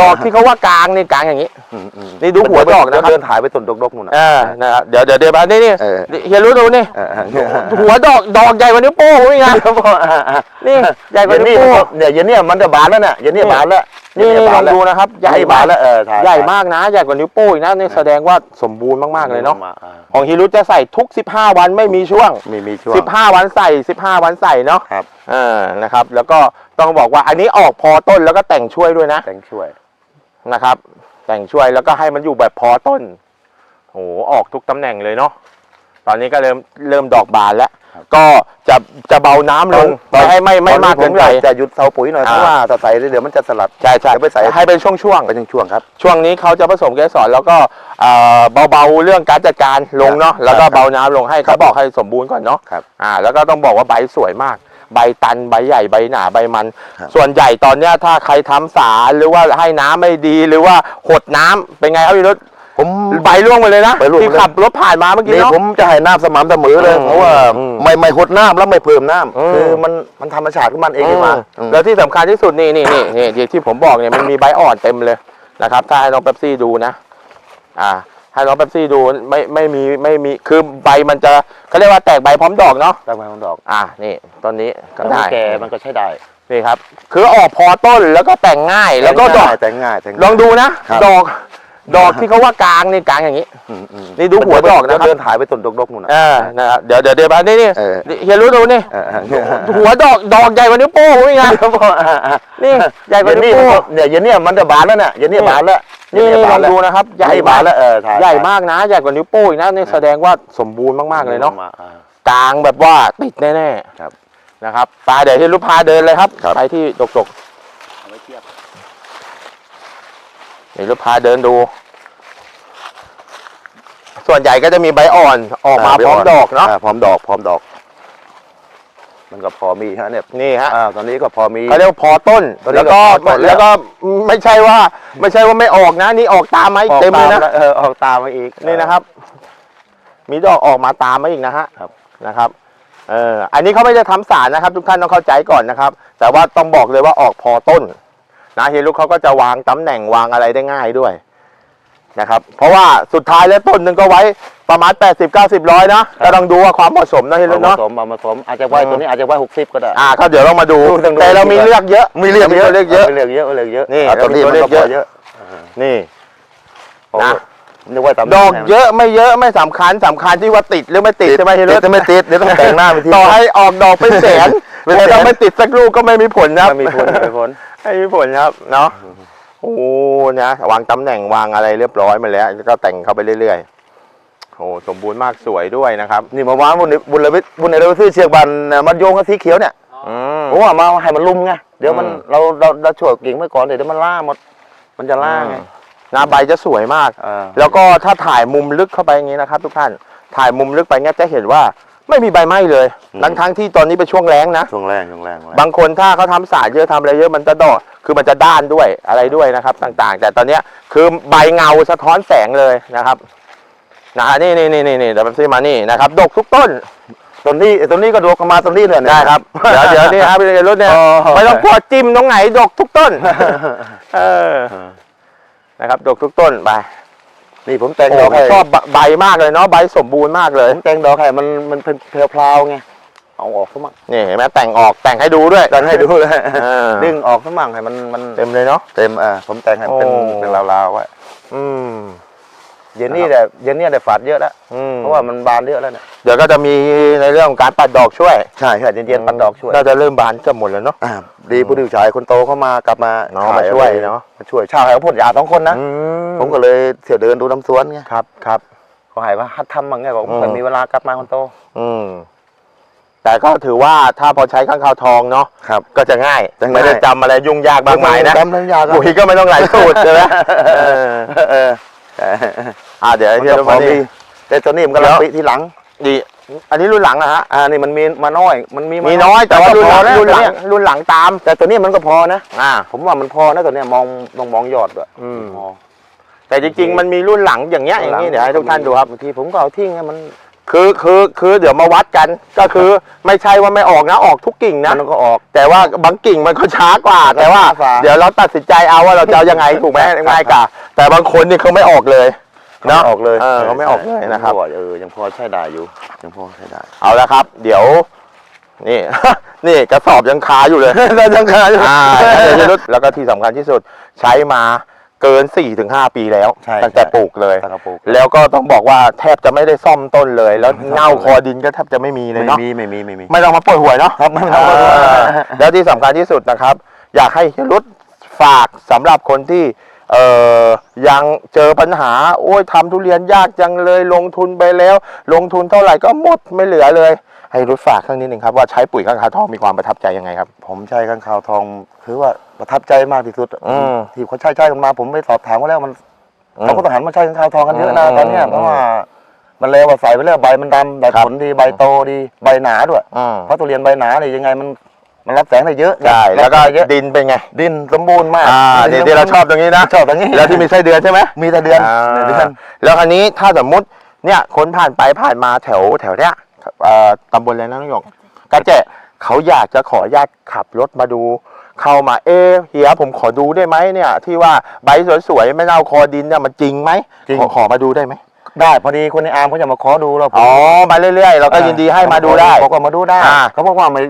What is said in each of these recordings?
ดอกที่เขาว่ากลางนี่กลางอย่างนี้ อืมอืมนี่ดูหัวดอกนะครับเดินถ่ายไปต้นดกๆนู่นน่ะเออนะครับเดี๋ยวเดี๋ยวเดี๋ยวมานี่นี่เออ เฮียรู้ดูนี่ เออเออหัวดอกดอกใหญ่กว่านิ้วโป้งนี่ไงครับผมอ่าอ่านี่ใหญ่กว่าเย็นนิ้นี่วโป้งเดี๋ยวเย็นนี่มันจะบานแล้วเนี่ยเย็นนี่นี่บานแล้วนี่เย็นี่บาลองแล้วดูนะครับใหญ่บามานกแล้วเออถ่ายใหญ่มากนะ ใหญ่กว่านิ้วโป้งอีกนะนี่แสดงว่าสมบูรณ์มากๆเลยเนาะมอ่ของฮิรุจะใส่ทุก 15 วันไม่มีช่วง มีมีช่วง15 วันใส่ 15 วันใส่เนาะครับเออนะครับ แล้วก็ต้องบอกว่าอันนี้ออกพอต้นแล้วก็แต่งช่วยด้วยนะ แต่งช่วย นะครับ แต่งช่วยแล้วก็ให้มันอยู่แบบพอต้นโหออกทุกตำแหน่งเลยเนาะตอนนี้ก็เริ่มเริ่มดอกบานแล้ว ก็จะจะเบาน้ำลงตอนไม่ให้ไม่ไม่ตอนนี้มากเกินผไปอยจะหยุดเสาปุ๋ยหน่อยเพอ่าราะว่าถ้าใส่เดี๋ยวมันจะสลัดใช่ใช่เดี๋ยวไปใส่ให้เป็นช่วงช่วงๆไปช่วงๆครับ ช่วงนี้เขาจะผสมเกสรแล้วก็เอ่อเบาๆเรื่องการจัดการลงเนาะครับแล้วก็ครับเบาน้ำลงให้เขาบอกให้สมบูรณ์ก่อนเนาะครับอ่าแล้วก็ต้องบอกว่าใบสวยมาก ใบตันใบใหญ่ใบหนาใบมัน ครับ ส่วนใหญ่ตอนเนี้ยถ้าใครทำสารหรือว่าให้น้ำไม่ดีหรือว่าหดน้ำเป็นไงครับพี่รถผม ใบร่วงไปเลยนะใบร่วงที่เลย ขับรถผ่านมาเมื่อกี้นี่เนาะ ผมจะให้น้ำสม่ำเสมอเลยอืมเพราะว่าอืมไม่ไม่หดน้ำแล้วไม่เพิ่มน้อืมำคือมันมันธรรมชาติของมันเองขึ้นมาอืม แล้วที่สำคัญที่สุดนี่นี่นี่นี่ที่ที่ผมบอกเนี่ยมันมีใบอ่อนเต็มเลยนะครับ ถ้าให้น้องเป๊ปซี่ดูนะ อ่า ให้น้องเป๊ปซี่ดูไม่ไม่มีไม่มีคือใบมันจะเขาเรียกว่าแตกใบพร้อมดอกเนาะได้ไหมของดอก อ่านี่ต้นนี้ก็ก็ได้แก่มันก็ใช้ได้นี่ครับ คือออกพอต้นแล้วก็แต่งง่ายแล้วก็ดอกแต่งง่ายแต่งง่ายลองดูนะครับดอกดอกที่เขาว่ากลางนี่กลางอย่างนี้อืมอืมนี่ดูหัวดอกนะครับเดินถ่ายไปต้นดกๆนู่นน่ะเออนะครับเดี๋ยวเดี๋ยวเดี๋ยวมานี่นี่เออเฮียรู้ดูนี่เออเออหัวดอกดอกใหญ่กว่านิ้วโป้งนี่ไงครับผมอ่าอ่านี่ใหญ่กว่าเย็นนิ้นี่วโป้งเดี๋ยวเย็นนี่มันจะบานแล้วเนี่ยเย็นนี่บานแล้ว นี่เย็นี่ลบาองแล้วดูนะครับใหญ่บามานกแล้วเออถ่ายใหญ่มากนะใหญ่กว่านิ้วโป้งอีกนะนี่แสดงว่าสมบูรณ์มากๆเลยเนาะมอ่กลางแบบว่าติดแน่ครับๆนะครับไปเดี๋ยวที่ลูกพาเดินเลยครับครับไปที่ดกเอาไว้เทียบๆเดี๋ยวลูกพาเดินดู ส่วนใหญ่ก็จะมีใบอ่อนออกมาพร้อมดอกเนาะพร้อมดอกพร้อมดอก มันก็พอมีฮะเนี่ยนี่ฮะอ่าตอนนี้ก็พอมี เขาเรียกว่าพอต้นตอนนี้แล้วก็ก็พอต้นแล้ว แล้วก็ไม่ใช่ว่า ไม่ใช่ว่าไม่ออกนะ นี่ออกตามมาอีอกอกเต็มเลยตามนะแล้วเออออกตามมาอีก นี่นะครับ มีดอกออกมาตามมาอีกนะฮะครับ นะครับเอออันนี้เขาไม่ได้ทำสารนะครับ ทุกท่านต้องเข้าใจก่อนนะครับ แต่ว่าต้องบอกเลยว่าออกพอต้นนะเฮียลูกเขาก็จะวางตำแหน่งวางอะไรได้ง่ายด้วย นะครับ เพราะว่าสุดท้ายแล้วต้นหนึ่งก็ไว้ประมาณ 80 90ร้อยนะก็ต้องดูว่าความเหมาะสมนะเฮียลูเอากผเนาะสมเอาผสมอาจจะไว้อืมตัวนี้อาจจะไว้หกสิบก็ได้ อ่าก็เดี๋ยวเรามาดูดู ต้องดู แต่เรามีเลือกเยอะมีเลือกเยอะเลือกเยอะ เลือกเยอะเลือกเยอะนี่เอาตัวนี้เรามันมีก็ตัวพเลืออกเยเยอะอะนี่นะนะ นึกว่าตามดอกเยอะไม่เยอะไม่สำคัญสำคัญที่ว่าติดหรือไม่ติดใช่ไหมเฮียติลูดกจะไม่ติดเดี๋ยวต้องแต่งหน้าไปที ต่อให้ออกดอกเป็นแสนเป็นแสน แต่ถ้าไม่ติดสักลูกก็ไม่มีผลนะครับไม่มีผลไม่มีผล ไม่มีผลครับเนาะ โอ้นะวางตำแหน่งวางอะไรเรียบร้อยมาแล้วแล้วก็แต่งเข้าไปเรื่อยๆโอ้สมบูรณ์มากสวยด้วยนะครับ นี่มาวางบุญบุญเลยบุญเลยเราไปซื้อเชือกบันน่ะมันโยงกับสีเขียวเนี่ยอืมผมว่ามาให้มันลุมไงเดี๋ยวมันอืมเราเราเราช่วยกิ่งไว้ก่อนเดี๋ยวมันล่าหมด มันจะล่าไงหน้าใบจะสวยมากอ่าแล้วก็ถ้าถ่ายมุมลึกเข้าไปอย่างนี้นะครับ ทุกท่าน ถ่ายมุมลึกไปเงี้ยจะเห็นว่า ไม่มีใบไหม้เลยทั้งทั้งๆที่ตอนนี้เป็นช่วงแล้งนะ ช่วงแรงช่วงแรงช่วงแรงบางคนถ้าเขาทำสารเยอะทำอะไรเยอะมันจะดอกคือมันจะด้านด้วยอะไรด้วยนะครับ ต่างๆ แต่ตอนเนี้ยคือใบเงาสะท้อนแสงเลยนะครับนะนี่นี่นี่นี่นี่เดี๋ยวแป๊บซี่มานี่นะครับดกทุกต้นต้นนี้ต้นนี้ก็ดกเข้ามาต้นนี้เลยนะ ได้ครับ เดี๋ยวเดี๋ยวนี่ครับพี่รุ่นเนี่ยอ๋อ ไม่ต้องกลัวจิ้มตรงไหนดกทุกต้น เออนะครับดกทุกต้นไป นี่ผมแต่งโอ้ดอกผมให้ชอบใบมากเลยเนาะใบสมบูรณ์มากเลยผมแต่งดอกให้มันมันเป็นเพลวๆไงเอาออกซะมั่งนี่เห็นไหมแต่งออกแต่งให้ดูด้วยแต่งให้ดูเลยเออดึงออกซะมั่งให้มันมันเต็มเลยเนาะเต็มอ่าผมแต่งให้มันเป็นโอ้เป็นลาวๆไว้อืม เย็นนี่แต่เย็นนี่ได้ฝาดเยอะแล้วอืมเพราะว่ามันบานเยอะแล้วเนี่ยเดี๋ยวก็จะมีในเรื่องของการปัดดอกช่วยใช่ใช่เย็นๆปัดดอกช่วยน่าจะเริ่มบานเกือบหมดแล้วเนาะอ่าดีผู้ดูชายคนโตเข้ามากลับมาเนาะมาช่วยเนาะมาช่วยชาวไร่พ่นยาสองคนนะอืผมก็เลยเที่ยวเดินดูน้ำสวนไงครับครับเขาให้ว่าฮัดทำมั่งไงบอกอืมคนมีเวลากลับมาคนโต อืมแต่ก็ถือว่าถ้าพอใช้ข้างคาวทองเนาะครับก็จะง่ายจะง่ายไม่ได้จำอะไรยุ่งยากมากมายนะจำเรื่องยากปุ๋ยก็ไม่ต้องหลายสูตรใช่ไหมเออเอออ่าเดี๋ยวมันเดี๋ยวก็พมาอดีดีแต่ตัวนี้มันกำลังเดี๋ยวปีที่หลัง ดี อันนี้รุ่นหลังอะฮะ อ่า นี่มันมีมาน้อย มันมีามีน้อย แต่ว่ารุ่นหลังก็พอนะรุ่นหลังตัวเยรุ่นหลังตาม แต่ตัวนี้มันก็พอนะ อ่า ผมว่ามันพอนะตัวเนี้ยมองต้องมองยอดด้วยอืมพอแต่จริงๆ มันมีรุ่นหลังอย่างเงี้ยอย่างนี้เดี๋ยวให้ทุกท่านดูครับบางทีผมก็เอาทิ้งให้มัน คือคือคือเดี๋ยวมาวัดกัน ก็คือไม่ใช่ว่าไม่ออกนะออกทุกกิ่งนะมันก็ออก แต่ว่าบางกิ่งมันก็ช้ากว่า แต่ว่าช้ากว่าเดี๋ยวเราตัดสินใจเอาว่าเราจะเอายังไงถูกไหมง่ายกว่าแต่บางคนนี่เขาไม่ออกเลยเนาะออกเลยเออเขาไม่ออกเลยนะครับเออยังพอใช้ได้อยู่ยังพอใช้ได้ เอาละครับ เดี๋ยว นี่ นี่กระสอบยังคาอยู่เลยยังคาอยู่อ่าเดี๋ยวจะรุดแล้วก็ที่สำคัญที่สุดใช้มา เกิน 4-5 ปีแล้วใช่ตั้งแต่ใช่ ปลูกเลย ตั้งแต่ปลูกแล้วก็ต้องบอกว่าแทบจะไม่ได้ซ่อมต้นเลย แล้วเง่าคอดินก็แทบจะไม่มีเลยไม่เนาะ มีไม่มีไม่มี ไม่ต้องมาปวดหัวเนาะครับไม่ต้องมาปวดหัวอ่าแล้วที่สำคัญที่สุดนะครับ อยากให้เฮียรุดฝากสำหรับคนที่ เอ่อยังเจอปัญหา โอ้ยทำทุเรียนยากจังเลยลงทุนไปแล้ว ลงทุนเท่าไหร่ก็หมดไม่เหลือเลย ให้รุดฝากข้างนี้หนึ่งครับว่าใช้ปุ๋ยข้างคาวทองมีความประทับใจยังไงครับ ผมใช้ข้างข่าวทองคือว่าประทับใจมากที่สุดอืม ที่เขาใช้ใช้กันมา ผมไปสอบถามเขาแล้วมันอืม เขาก็ต้องหันมาใช้ข้างข่าวทองกันเยอะนะอืมตอนเนี้ยอืมเพราะว่า มันเลวว่าใส่ไปแล้วใบมันดำใบครับ ผลดีใบโตดีใบหนาด้วย อืม เพราะทุเรียนใบหนาเนี่ยยังไงมัน มันรับแสงได้เยอะใช่แล้วก็รับสงได้เยอะดินเป็นไง ดินสมบูรณ์มากอ่าเดี๋ยวที่เราชอบตรงนี้นะชอบตรงนี้แล้วที่มีไส้เดือนใช่ไหมมีแต่เดือนอ่าเดือนแล้วคราวนี้ถ้าสมมุติเนี่ยคนผ่านไปผ่านมาแถวแถวเนี้ยเอ่อตำบลอะไรนะน้องหยกกระเจเขาอยากจะขออนุญาตขับรถมาดู เข้ามาเอะเฮียผมขอดูได้ไหมเนี่ย ที่ว่าใบสวยๆไม่เน่าคอดินเนี่ยมันจริงไหมจริงขอขอมาดูได้ไหมได้พอดีคนในอาร์มเขาจะมาขอดูเราอ๋อมาเรื่อยๆเราก็ยินดีให้มาดูได้บอกว่ามาดูได้อ่าเขาบอกว่าไม่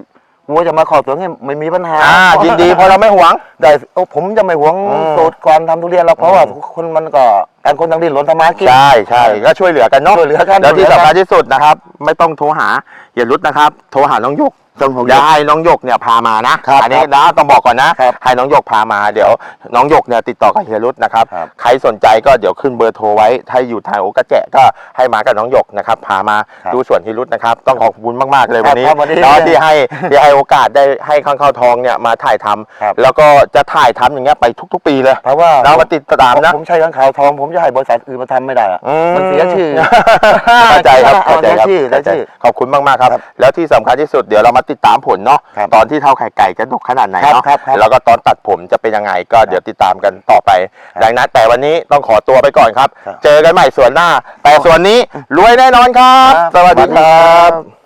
วัวจะมาขอตัวให้ไม่มีปัญหาอ่ายินดีเพราะเราไม่หวง ได้โอ้ผมจะไม่หวงอืม สูตรการทำทุเรียนเราเพราะว่าอืมคนมันก็ต่างคนต่างดิ้นรนทำมาหากิน ใช่ใช่ก็ช่วยเหลือกันเนาะช่วยเหลือกันแล้วที่ช่วยเหลือกัน สำคัญที่สุดนะครับ ไม่ต้องโทรหาอย่ารุดนะครับ โทรหาน้องหยก ต้องผมเดี๋ยวให้น้องหยกเนี่ยพามานะครับอันนี้นะต้องบอกก่อนนะครับให้น้องหยกพามาเดี๋ยว น้องหยกเนี่ยติดต่อกับเฮียรุดนะครับครับ ใครสนใจก็เดี๋ยวขึ้นเบอร์โทรไว้ถ้าอยู่ทางโอกระแจะก็ให้มากับน้องหยกนะครับพามาครับดูสวนเฮียรุดนะครับต้องขอบคุณมากๆเลยวันนี้ครับวันนี้แล้วที่ให้ที่ให้โอกาสได้ให้ข้างเข้าวทองเนี่ยมาถ่ายทำครับ แล้วก็จะถ่ายทำอย่างเงี้ยไปทุก ๆ ปีเลยเพราะว่าเรามาติดตามนะผมใช้ข้างขาวทอง ผมจะให้บริษัทอื่นมาทำไม่ได้อะ อืมันเสียชื่อเข้าใจครับเอาเข้าใจครับเสียชื่อเข้าใจเสียชื่อ ขอบคุณมากๆครับครับ แล้วที่สำคัญที่สุดเดี๋ยวเรามาติดตามผลเนาะครับตอนที่เท่าไข่ไก่จะดกขนาดไหนครับเนาะครับครับแล้วก็ตอนตัดผมจะเป็นยังไงก็เดี๋ยวติดตามกันต่อไป ครับดังนั้นแต่วันนี้ต้องขอตัวไปก่อนครับ ครับ เจอกันใหม่ส่วนหน้า แต่ส่วนนี้รวยแน่นอนครับครับสวัสดีครับ